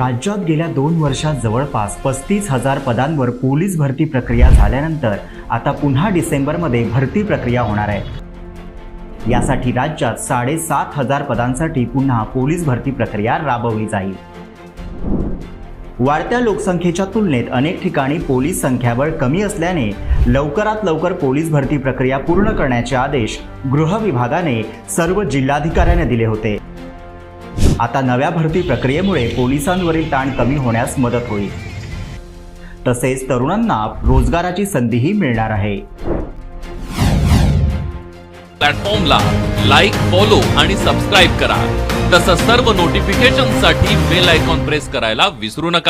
राज्यात गेल्या दोन वर्षात जवळपास पस्तीस हजार पदांवर पोलीस भरती प्रक्रिया झाल्यानंतर आता पुन्हा डिसेंबरमध्ये भरती प्रक्रिया होणार आहे. यासाठी राज्यात साडेसात हजार पदांसाठी पुन्हा पोलीस भरती प्रक्रिया राबवली जाईल. वाढत्या लोकसंख्येच्या तुलनेत अनेक ठिकाणी पोलीस संख्याबळ कमी असल्याने लवकरात लवकर पोलीस भरती प्रक्रिया पूर्ण करण्याचे आदेश गृह विभागाने सर्व जिल्हाधिकाऱ्यांना दिले होते. आता नव्या भरती प्रक्रियेमुळे पोलिसांवरील ताण कमी होण्यास मदत होईल. तसेच तरुणांना रोजगाराची संधीही मिळणार आहे. प्लॅटफॉर्मला लाईक फॉलो आणि सबस्क्राईब करा. तसंच सर्व नोटिफिकेशनसाठी बेल आयकॉन प्रेस करायला विसरू नका.